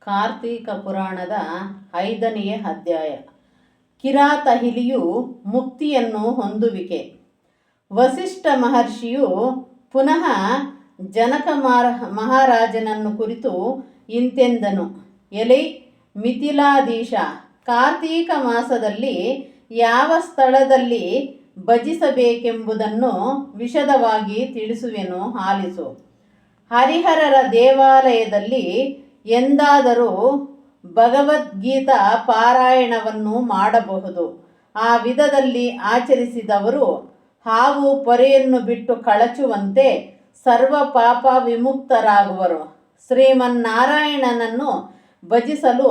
ಕಾರ್ತೀಕ ಪುರಾಣದ ಐದನೆಯ ಅಧ್ಯಾಯ. ಕಿರಾತಹಿಲಿಯು ಮುಕ್ತಿಯನ್ನು ಹೊಂದುವಿಕೆ. ವಸಿಷ್ಠ ಮಹರ್ಷಿಯು ಪುನಃ ಜನಕ ಮಹಾರಾಜನನ್ನು ಕುರಿತು ಇಂತೆಂದನು. ಎಲೆ ಮಿಥಿಲಾಧೀಶ, ಕಾರ್ತೀಕ ಮಾಸದಲ್ಲಿ ಯಾವ ಸ್ಥಳದಲ್ಲಿ ಭಜಿಸಬೇಕೆಂಬುದನ್ನು ವಿಶದವಾಗಿ ತಿಳಿಸುವೆನು, ಆಲಿಸು. ಹರಿಹರರ ದೇವಾಲಯದಲ್ಲಿ ಎಂದಾದರೂ ಭಗವದ್ಗೀತಾ ಪಾರಾಯಣವನ್ನು ಮಾಡಬಹುದು. ಆ ವಿಧದಲ್ಲಿ ಆಚರಿಸಿದವರು ಹಾವು ಪೊರೆಯನ್ನು ಬಿಟ್ಟು ಕಳಚುವಂತೆ ಸರ್ವ ಪಾಪ ವಿಮುಕ್ತರಾಗುವರು. ಶ್ರೀಮನ್ನಾರಾಯಣನನ್ನು ಭಜಿಸಲು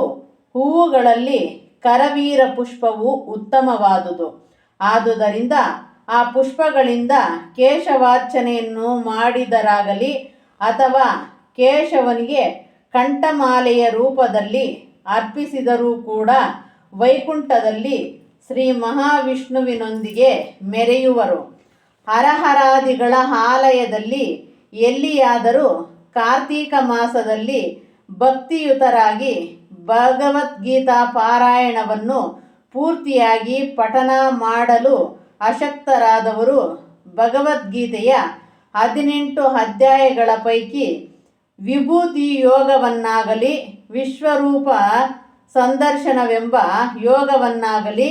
ಹೂವುಗಳಲ್ಲಿ ಕರವೀರ ಪುಷ್ಪವು ಉತ್ತಮವಾದುದು. ಆದುದರಿಂದ ಆ ಪುಷ್ಪಗಳಿಂದ ಕೇಶವಾರ್ಚನೆಯನ್ನು ಮಾಡಿದರಾಗಲಿ ಅಥವಾ ಕೇಶವನಿಗೆ ಕಂಠಮಾಲೆಯ ರೂಪದಲ್ಲಿ ಅರ್ಪಿಸಿದರೂ ಕೂಡ ವೈಕುಂಠದಲ್ಲಿ ಶ್ರೀ ಮಹಾವಿಷ್ಣುವಿನೊಂದಿಗೆ ಮೆರೆಯುವರು. ಹರಹರಾದಿಗಳ ಆಲಯದಲ್ಲಿ ಎಲ್ಲಿಯಾದರೂ ಕಾರ್ತೀಕ ಮಾಸದಲ್ಲಿ ಭಕ್ತಿಯುತರಾಗಿ ಭಗವದ್ಗೀತಾ ಪಾರಾಯಣವನ್ನು ಪೂರ್ತಿಯಾಗಿ ಪಠನ ಮಾಡಲು ಅಶಕ್ತರಾದವರು ಭಗವದ್ಗೀತೆಯ ಹದಿನೆಂಟು ಅಧ್ಯಾಯಗಳ ಪೈಕಿ ವಿಭೂತಿ ಯೋಗವನ್ನಾಗಲಿ, ವಿಶ್ವರೂಪ ಸಂದರ್ಶನವೆಂಬ ಯೋಗವನ್ನಾಗಲಿ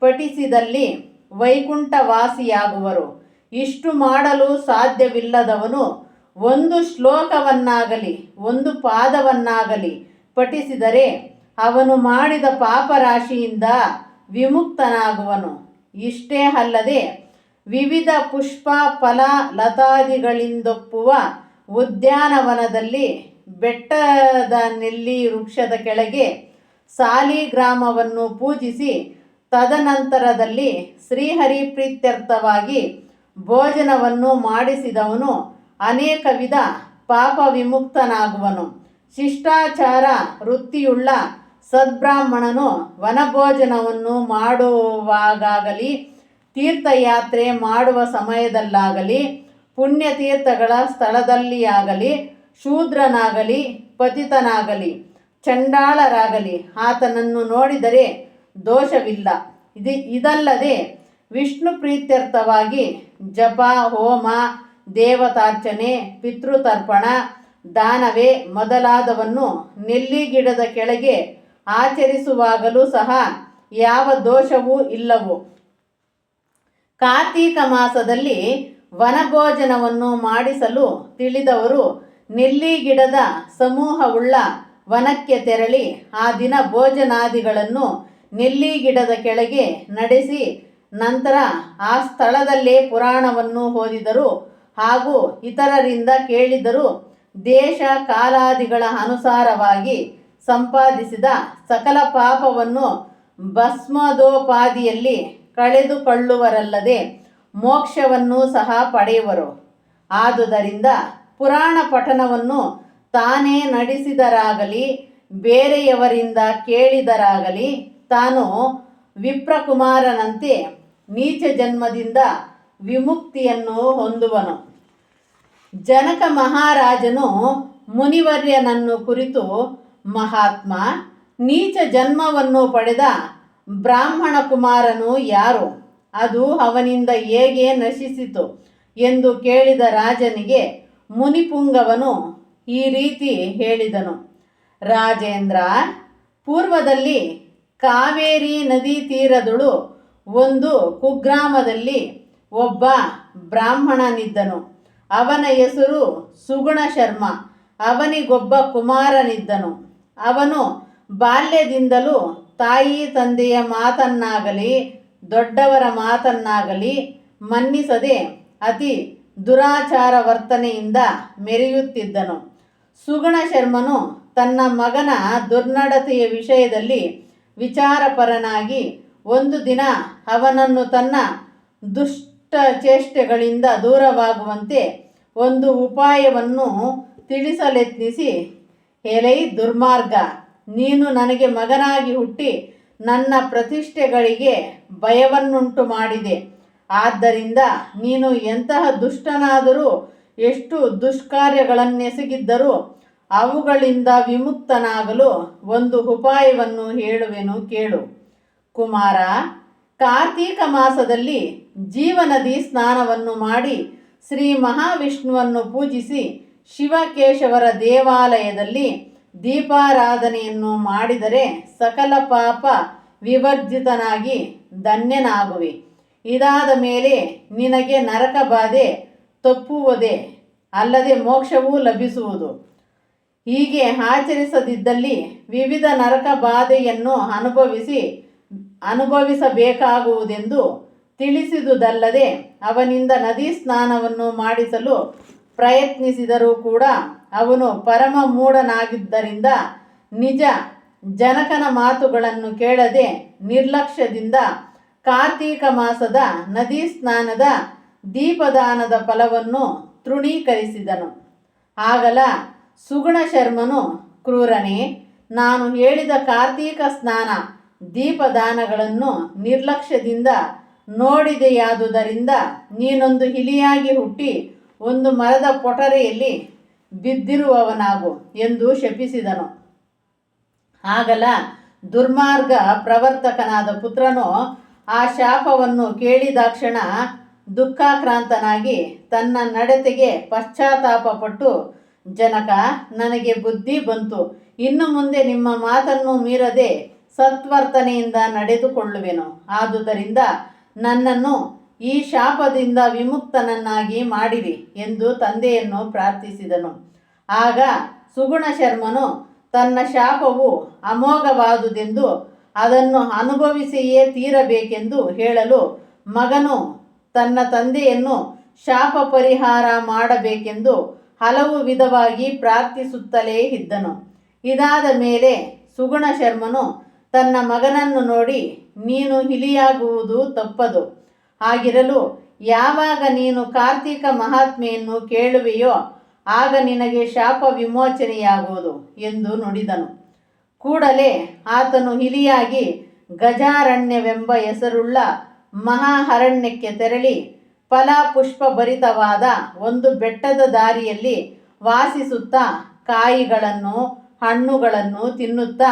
ಪಠಿಸಿದಲ್ಲಿ ವೈಕುಂಠವಾಸಿಯಾಗುವರು. ಇಷ್ಟು ಮಾಡಲು ಸಾಧ್ಯವಿಲ್ಲದವನು ಒಂದು ಶ್ಲೋಕವನ್ನಾಗಲಿ, ಒಂದು ಪಾದವನ್ನಾಗಲಿ ಪಠಿಸಿದರೆ ಅವನು ಮಾಡಿದ ಪಾಪರಾಶಿಯಿಂದ ವಿಮುಕ್ತನಾಗುವನು. ಇಷ್ಟೇ ಅಲ್ಲದೆ ವಿವಿಧ ಪುಷ್ಪ ಫಲ ಲತಾದಿಗಳಿಂದೊಪ್ಪುವ ಉದ್ಯಾನವನದಲ್ಲಿ ಬೆಟ್ಟದ ನೆಲ್ಲಿ ವೃಕ್ಷದ ಕೆಳಗೆ ಸಾಲಿಗ್ರಾಮವನ್ನು ಪೂಜಿಸಿ ತದನಂತರದಲ್ಲಿ ಶ್ರೀಹರಿ ಪ್ರೀತ್ಯರ್ಥವಾಗಿ ಭೋಜನವನ್ನು ಮಾಡಿಸಿದವನು ಅನೇಕ ವಿಧ ಪಾಪ ವಿಮುಕ್ತನಾಗುವನು. ಶಿಷ್ಟಾಚಾರ, ವೃತ್ತಿಯುಳ್ಳ ಸದ್ಬ್ರಾಹ್ಮಣನು ವನಭೋಜನವನ್ನು ಮಾಡುವಾಗಲಿ ತೀರ್ಥಯಾತ್ರೆ ಮಾಡುವ ಸಮಯದಲ್ಲಾಗಲಿ ಪುಣ್ಯತೀರ್ಥಗಳ ಸ್ಥಳದಲ್ಲಿಯಾಗಲಿ, ಶೂದ್ರನಾಗಲಿ, ಪತಿತನಾಗಲಿ, ಚಂಡಾಳರಾಗಲಿ, ಆತನನ್ನು ನೋಡಿದರೆ ದೋಷವಿಲ್ಲ. ಇದು ಇದಲ್ಲದೆ ವಿಷ್ಣು ಪ್ರೀತ್ಯರ್ಥವಾಗಿ ಜಪ, ಹೋಮ, ದೇವತಾರ್ಚನೆ, ಪಿತೃತರ್ಪಣ, ದಾನವೇ ಮೊದಲಾದವನ್ನು ನೆಲ್ಲಿಗಿಡದ ಕೆಳಗೆ ಆಚರಿಸುವಾಗಲೂ ಸಹ ಯಾವ ದೋಷವೂ ಇಲ್ಲವು. ಕಾರ್ತೀಕ ಮಾಸದಲ್ಲಿ ವನಭೋಜನವನ್ನು ಮಾಡಿಸಲು ತಿಳಿದವರು, ನೆಲ್ಲಿ ಗಿಡದ ಸಮೂಹವುಳ್ಳ ವನಕ್ಕೆ ತೆರಳಿ ಆ ದಿನ ಭೋಜನಾದಿಗಳನ್ನು ನೆಲ್ಲಿ ಗಿಡದ ಕೆಳಗೆ ನಡೆಸಿ, ನಂತರ ಆ ಸ್ಥಳದಲ್ಲೇ ಪುರಾಣವನ್ನು ಓದಿದರು ಹಾಗೂ ಇತರರಿಂದ ಕೇಳಿದರು ದೇಶ ಕಾಲಾದಿಗಳ ಅನುಸಾರವಾಗಿ ಸಂಪಾದಿಸಿದ ಸಕಲ ಪಾಪವನ್ನು ಭಸ್ಮದೋಪಾದಿಯಲ್ಲಿ ಕಳೆದುಕೊಳ್ಳುವರಲ್ಲದೆ ಮೋಕ್ಷವನ್ನು ಸಹ ಪಡೆಯುವರು. ಆದುದರಿಂದ ಪುರಾಣ ಪಠನವನ್ನು ತಾನೇ ನಡೆಸಿದರಾಗಲಿ, ಬೇರೆಯವರಿಂದ ಕೇಳಿದರಾಗಲಿ, ತಾನು ವಿಪ್ರಕುಮಾರನಂತೆ ನೀಚ ಜನ್ಮದಿಂದ ವಿಮುಕ್ತಿಯನ್ನು ಹೊಂದುವನು. ಜನಕ ಮಹಾರಾಜನು ಮುನಿವರ್ಯನನ್ನು ಕುರಿತು ಮಹಾತ್ಮ, ನೀಚ ಜನ್ಮವನ್ನು ಪಡೆದ ಬ್ರಾಹ್ಮಣ ಕುಮಾರನು ಯಾರು? ಅದು ಅವನಿಂದ ಹೇಗೆ ನಶಿಸಿತು ಎಂದು ಕೇಳಿದ ರಾಜನಿಗೆ ಮುನಿಪುಂಗವನು ಈ ರೀತಿ ಹೇಳಿದನು. ರಾಜೇಂದ್ರ, ಪೂರ್ವದಲ್ಲಿ ಕಾವೇರಿ ನದಿ ತೀರದಳು ಒಂದು ಕುಗ್ರಾಮದಲ್ಲಿ ಒಬ್ಬ ಬ್ರಾಹ್ಮಣನಿದ್ದನು. ಅವನ ಹೆಸರು ಸುಗುಣ ಶರ್ಮ. ಅವನಿಗೊಬ್ಬ ಕುಮಾರನಿದ್ದನು. ಅವನು ಬಾಲ್ಯದಿಂದಲೂ ತಾಯಿ ತಂದೆಯ ಮಾತನ್ನಾಗಲಿ ದೊಡ್ಡವರ ಮಾತನ್ನಾಗಲಿ ಮನ್ನಿಸದೆ ಅತಿ ದುರಾಚಾರ ವರ್ತನೆಯಿಂದ ಮೆರೆಯುತ್ತಿದ್ದನು. ಸುಗುಣ ಶರ್ಮನು ತನ್ನ ಮಗನ ದುರ್ನಡತೆಯ ವಿಷಯದಲ್ಲಿ ವಿಚಾರಪರನಾಗಿ ಒಂದು ದಿನ ಅವನನ್ನು ತನ್ನ ದುಷ್ಟ ಚೇಷ್ಟೆಗಳಿಂದ ದೂರವಾಗುವಂತೆ ಒಂದು ಉಪಾಯವನ್ನು ತಿಳಿಸಲೆತ್ನಿಸಿ, ಎಲೈ ದುರ್ಮಾರ್ಗ, ನೀನು ನನಗೆ ಮಗನಾಗಿ ಹುಟ್ಟಿ ನನ್ನ ಪ್ರತಿಷ್ಠೆಗಳಿಗೆ ಭಯವನ್ನುಂಟು ಮಾಡಿದೆ. ಆದ್ದರಿಂದ ನೀನು ಎಂತಹ ದುಷ್ಟನಾದರೂ, ಎಷ್ಟು ದುಷ್ಕಾರ್ಯಗಳನ್ನೆಸಗಿದ್ದರೂ, ಅವುಗಳಿಂದ ವಿಮುಕ್ತನಾಗಲು ಒಂದು ಉಪಾಯವನ್ನು ಹೇಳುವೆನು ಕೇಳು. ಕುಮಾರ, ಕಾರ್ತೀಕ ಮಾಸದಲ್ಲಿ ಜೀವನದಿ ಸ್ನಾನವನ್ನು ಮಾಡಿ ಶ್ರೀ ಮಹಾವಿಷ್ಣುವನ್ನು ಪೂಜಿಸಿ ಶಿವಕೇಶವರ ದೇವಾಲಯದಲ್ಲಿ ದೀಪಾರಾಧನೆಯನ್ನು ಮಾಡಿದರೆ ಸಕಲ ಪಾಪ ವಿವರ್ಜಿತನಾಗಿ ಧನ್ಯನಾಗುವೆ. ಇದಾದ ಮೇಲೆ ನಿನಗೆ ನರಕ ಬಾಧೆ ತಪ್ಪುವುದೇ ಅಲ್ಲದೆ ಮೋಕ್ಷವೂ ಲಭಿಸುವುದು. ಹೀಗೆ ಆಚರಿಸದಿದ್ದಲ್ಲಿ ವಿವಿಧ ನರಕ ಬಾಧೆಯನ್ನು ಅನುಭವಿಸಿ, ಅನುಭವಿಸಬೇಕಾಗುವುದೆಂದು ತಿಳಿಸಿದುದಲ್ಲದೆ ಅವನಿಂದ ನದಿ ಸ್ನಾನವನ್ನು ಮಾಡಿಸಲು ಪ್ರಯತ್ನಿಸಿದರೂ ಕೂಡ ಅವನು ಪರಮ ಮೂಢನಾಗಿದ್ದರಿಂದ ನಿಜ ಜನಕನ ಮಾತುಗಳನ್ನು ಕೇಳದೆ ನಿರ್ಲಕ್ಷ್ಯದಿಂದ ಕಾರ್ತೀಕ ಮಾಸದ ನದಿ ಸ್ನಾನದ ದೀಪದಾನದ ಫಲವನ್ನು ತೃಣೀಕರಿಸಿದನು. ಆಗಲ ಸುಗುಣ ಶರ್ಮನು, ಕ್ರೂರನೇ, ನಾನು ಹೇಳಿದ ಕಾರ್ತೀಕ ಸ್ನಾನ ದೀಪದಾನಗಳನ್ನು ನಿರ್ಲಕ್ಷ್ಯದಿಂದ ನೋಡಿದೆಯಾದುದರಿಂದ ನೀನೊಂದು ಹಿಲಿಯಾಗಿ ಹುಟ್ಟಿ ಒಂದು ಮರದ ಪೊಟರೆಯಲ್ಲಿ ಬಿದ್ದಿರುವವನಾಗು ಎಂದು ಶಪಿಸಿದನು. ಆಗಲ ದುರ್ಮಾರ್ಗ ಪ್ರವರ್ತಕನಾದ ಪುತ್ರನು ಆ ಶಾಪವನ್ನು ಕೇಳಿದಾಕ್ಷಣ ದುಃಖಾಕ್ರಾಂತನಾಗಿ ತನ್ನ ನಡತೆಗೆ ಪಶ್ಚಾತ್ತಾಪಪಟ್ಟು, ಜನಕ, ನನಗೆ ಬುದ್ಧಿ ಬಂತು. ಇನ್ನು ಮುಂದೆ ನಿಮ್ಮ ಮಾತನ್ನು ಮೀರದೆ ಸತ್ವರ್ತನೆಯಿಂದ ನಡೆದುಕೊಳ್ಳುವೆನು. ಆದುದರಿಂದ ನನ್ನನ್ನು ಈ ಶಾಪದಿಂದ ವಿಮುಕ್ತನನ್ನಾಗಿ ಮಾಡಿರಿ ಎಂದು ತಂದೆಯನ್ನು ಪ್ರಾರ್ಥಿಸಿದನು. ಆಗ ಸುಗುಣ ಶರ್ಮನು, ತನ್ನ ಶಾಪವು ಅಮೋಘವಾದುದೆಂದು ಅದನ್ನು ಅನುಭವಿಸಿಯೇ ತೀರಬೇಕೆಂದು ಹೇಳಲು ಮಗನು ತನ್ನ ತಂದೆಯನ್ನು ಶಾಪ ಪರಿಹಾರ ಮಾಡಬೇಕೆಂದು ಹಲವು ವಿಧವಾಗಿ ಪ್ರಾರ್ಥಿಸುತ್ತಲೇ ಇದ್ದನು. ಇದಾದ ಮೇಲೆ ಸುಗುಣ ಶರ್ಮನು, ತನ್ನ ಮಗನನ್ನು ನೋಡಿ ನೀನು ಹಿಲಿಯಾಗುವುದು ತಪ್ಪದು. ಹಾಗಿರಲು ಯಾವಾಗ ನೀನು ಕಾರ್ತೀಕ ಮಹಾತ್ಮೆಯನ್ನು ಕೇಳುವೆಯೋ ಆಗ ನಿನಗೆ ಶಾಪ ವಿಮೋಚನೆಯಾಗುವುದು ಎಂದು ನುಡಿದನು. ಕೂಡಲೇ ಆತನು ಹಿಲಿಯಾಗಿ ಗಜಾರಣ್ಯವೆಂಬ ಹೆಸರುಳ್ಳ ಮಹಾಹರಣ್ಯಕ್ಕೆ ತೆರಳಿ ಫಲಪುಷ್ಪ ಭರಿತವಾದ ಒಂದು ಬೆಟ್ಟದ ದಾರಿಯಲ್ಲಿ ವಾಸಿಸುತ್ತಾ ಕಾಯಿಗಳನ್ನು, ಹಣ್ಣುಗಳನ್ನು ತಿನ್ನುತ್ತಾ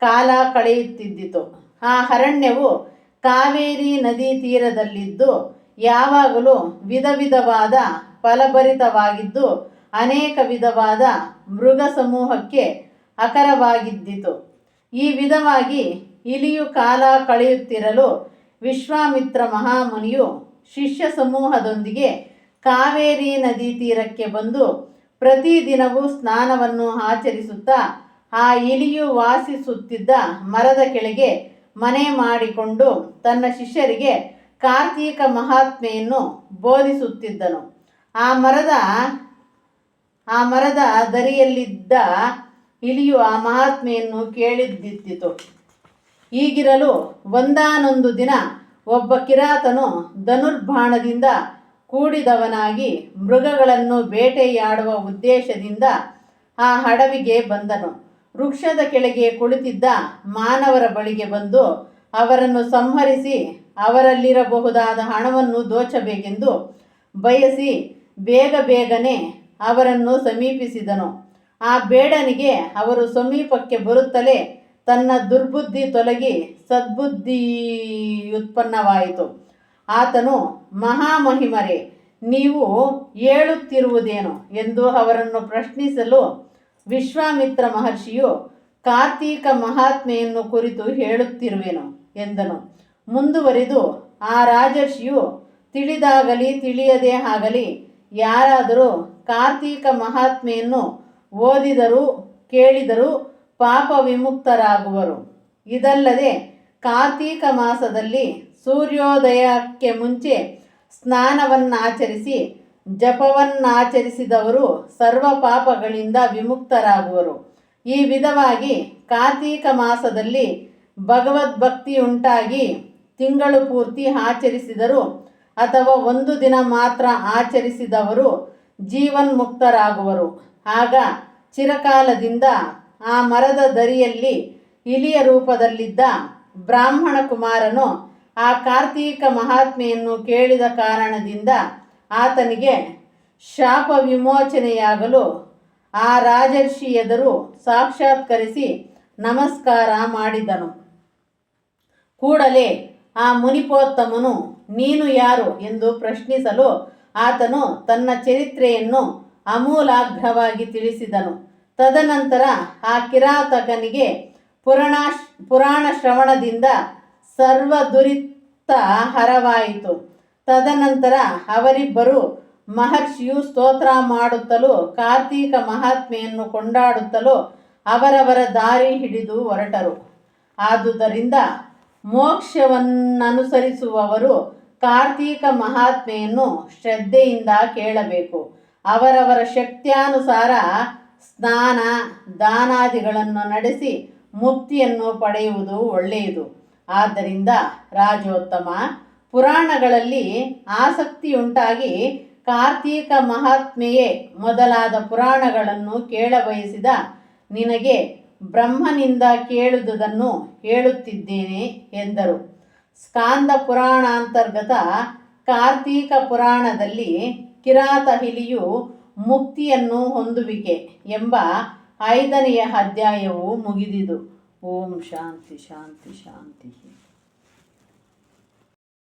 ಕಾಲ ಕಳೆಯುತ್ತಿದ್ದಿತು. ಆ ಅರಣ್ಯವು ಕಾವೇರಿ ನದಿ ತೀರದಲ್ಲಿದ್ದು ಯಾವಾಗಲೂ ವಿಧ ವಿಧವಾದ ಫಲಭರಿತವಾಗಿದ್ದು ಅನೇಕ ವಿಧವಾದ ಮೃಗ ಸಮೂಹಕ್ಕೆ ಅಕರವಾಗಿದ್ದಿತು. ಈ ವಿಧವಾಗಿ ಇಲಿಯು ಕಾಲ ಕಳೆಯುತ್ತಿರಲು ವಿಶ್ವಾಮಿತ್ರ ಮಹಾಮುನಿಯು ಶಿಷ್ಯ ಸಮೂಹದೊಂದಿಗೆ ಕಾವೇರಿ ನದಿ ತೀರಕ್ಕೆ ಬಂದು ಪ್ರತಿದಿನವೂ ಸ್ನಾನವನ್ನು ಆಚರಿಸುತ್ತಾ ಆ ಇಲಿಯು ವಾಸಿಸುತ್ತಿದ್ದ ಮರದ ಕೆಳಗೆ ಮನೆ ಮಾಡಿಕೊಂಡು ತನ್ನ ಶಿಷ್ಯರಿಗೆ ಕಾರ್ತೀಕ ಮಹಾತ್ಮೆಯನ್ನು ಬೋಧಿಸುತ್ತಿದ್ದನು. ಆ ಮರದ ಆ ಮರದ ದರಿಯಲ್ಲಿದ್ದ ಇಲಿಯು ಆ ಮಹಾತ್ಮೆಯನ್ನು ಕೇಳಿದ್ದಿತ್ತು ಈಗಿರಲು ಒಂದಾನೊಂದು ದಿನ ಒಬ್ಬ ಕಿರಾತನು ಧನುರ್ಬಾಣದಿಂದ ಕೂಡಿದವನಾಗಿ ಮೃಗಗಳನ್ನು ಬೇಟೆಯಾಡುವ ಉದ್ದೇಶದಿಂದ ಆ ಹಡವಿಗೆ ಬಂದನು. ವೃಕ್ಷದ ಕೆಳಗೆ ಕುಳಿತಿದ್ದ ಮಾನವರ ಬಳಿಗೆ ಬಂದು ಅವರನ್ನು ಸಂಹರಿಸಿ ಅವರಲ್ಲಿರಬಹುದಾದ ಹಣವನ್ನು ದೋಚಬೇಕೆಂದು ಬಯಸಿ ಬೇಗ ಬೇಗನೆ ಅವರನ್ನು ಸಮೀಪಿಸಿದನು. ಆ ಬೇಡನಿಗೆ ಅವರು ಸಮೀಪಕ್ಕೆ ಬರುತ್ತಲೇ ತನ್ನ ದುರ್ಬುದ್ಧಿ ತೊಲಗಿ ಸದ್ಬುದ್ಧಿ ಉತ್ಪನ್ನವಾಯಿತು ಆತನು ಮಹಾಮಹಿಮರೇ ನೀವು ಹೇಳುತ್ತಿರುವುದೇನು? ಎಂದು ಅವರನ್ನು ಪ್ರಶ್ನಿಸಲು ವಿಶ್ವಾಮಿತ್ರ ಮಹರ್ಷಿಯು ಕಾರ್ತೀಕ ಮಹಾತ್ಮೆಯನ್ನು ಕುರಿತು ಹೇಳುತ್ತಿರುವೆನು ಎಂದನು. ಮುಂದುವರಿದು ಆ ರಾಜರ್ಷಿಯು ತಿಳಿದಾಗಲಿ ತಿಳಿಯದೇ ಆಗಲಿ ಯಾರಾದರೂ ಕಾರ್ತೀಕ ಮಹಾತ್ಮೆಯನ್ನು ಓದಿದರೂ ಕೇಳಿದರೂ ಪಾಪ ವಿಮುಕ್ತರಾಗುವರು. ಇದಲ್ಲದೆ ಕಾರ್ತೀಕ ಮಾಸದಲ್ಲಿ ಸೂರ್ಯೋದಯಕ್ಕೆ ಮುಂಚೆ ಸ್ನಾನವನ್ನಾಚರಿಸಿ ಜಪವನ್ನಾಚರಿಸಿದವರು ಸರ್ವ ಪಾಪಗಳಿಂದ ವಿಮುಕ್ತರಾಗುವರು. ಈ ವಿಧವಾಗಿ ಕಾರ್ತೀಕ ಮಾಸದಲ್ಲಿ ಭಗವದ್ಭಕ್ತಿಯುಂಟಾಗಿ ತಿಂಗಳು ಪೂರ್ತಿ ಆಚರಿಸಿದರು ಅಥವಾ ಒಂದು ದಿನ ಮಾತ್ರ ಆಚರಿಸಿದವರು ಜೀವನ್ಮುಕ್ತರಾಗುವರು. ಆಗ ಚಿರಕಾಲದಿಂದ ಆ ಮರದ ದರಿಯಲ್ಲಿ ಇಲಿಯ ರೂಪದಲ್ಲಿದ್ದ ಬ್ರಾಹ್ಮಣ ಕುಮಾರನು ಆ ಕಾರ್ತೀಕ ಮಹಾತ್ಮೆಯನ್ನು ಕೇಳಿದ ಕಾರಣದಿಂದ ಆತನಿಗೆ ಶಾಪ ವಿಮೋಚನೆಯಾಗಲು ಆ ರಾಜರ್ಷಿ ಎದುರು ಸಾಕ್ಷಾತ್ಕರಿಸಿ ನಮಸ್ಕಾರ ಮಾಡಿದನು. ಕೂಡಲೇ ಆ ಮುನಿಪೋತ್ತಮನು, ನೀನು ಯಾರು? ಎಂದು ಪ್ರಶ್ನಿಸಲು ಆತನು ತನ್ನ ಚರಿತ್ರೆಯನ್ನು ಅಮೂಲಾಗ್ರವಾಗಿ ತಿಳಿಸಿದನು. ತದನಂತರ ಆ ಕಿರಾತಕನಿಗೆ ಪುರಾಣ ಪುರಾಣ ಶ್ರವಣದಿಂದ ಸರ್ವ ದುರಿತ ಹರವಾಯಿತು ತದನಂತರ ಅವರಿಬ್ಬರು ಮಹರ್ಷಿಯು ಸ್ತೋತ್ರ ಮಾಡುತ್ತಲೂ ಕಾರ್ತೀಕ ಮಹಾತ್ಮೆಯನ್ನು ಕೊಂಡಾಡುತ್ತಲೂ ಅವರವರ ದಾರಿ ಹಿಡಿದು ಹೊರಟರು. ಆದುದರಿಂದ ಮೋಕ್ಷವನ್ನನುಸರಿಸುವವರು ಕಾರ್ತೀಕ ಮಹಾತ್ಮೆಯನ್ನು ಶ್ರದ್ಧೆಯಿಂದ ಕೇಳಬೇಕು. ಅವರವರ ಶಕ್ತ್ಯಾನುಸಾರ ಸ್ನಾನ, ದಾನಾದಿಗಳನ್ನು ನಡೆಸಿ ಮುಕ್ತಿಯನ್ನು ಪಡೆಯುವುದು ಒಳ್ಳೆಯದು. ಆದ್ದರಿಂದ ರಾಜೋತ್ತಮ ಪುರಾಣಗಳಲ್ಲಿ ಆಸಕ್ತಿಯುಂಟಾಗಿ ಕಾರ್ತೀಕ ಮಹಾತ್ಮೆಯೇ ಮೊದಲಾದ ಪುರಾಣಗಳನ್ನು ಕೇಳಬಯಸಿದ ನಿನಗೆ ಬ್ರಹ್ಮನಿಂದ ಕೇಳುವುದನ್ನು ಹೇಳುತ್ತಿದ್ದೇನೆ ಎಂದರು. ಸ್ಕಾಂದ ಪುರಾಣಾಂತರ್ಗತ ಕಾರ್ತೀಕ ಪುರಾಣದಲ್ಲಿ ಕಿರಾತಹಿಲಿಯು ಮುಕ್ತಿಯನ್ನು ಹೊಂದುವಿಕೆ ಎಂಬ ಐದನೆಯ ಅಧ್ಯಾಯವು ಮುಗಿದಿದು. ಓಂ ಶಾಂತಿ ಶಾಂತಿ ಶಾಂತಿ.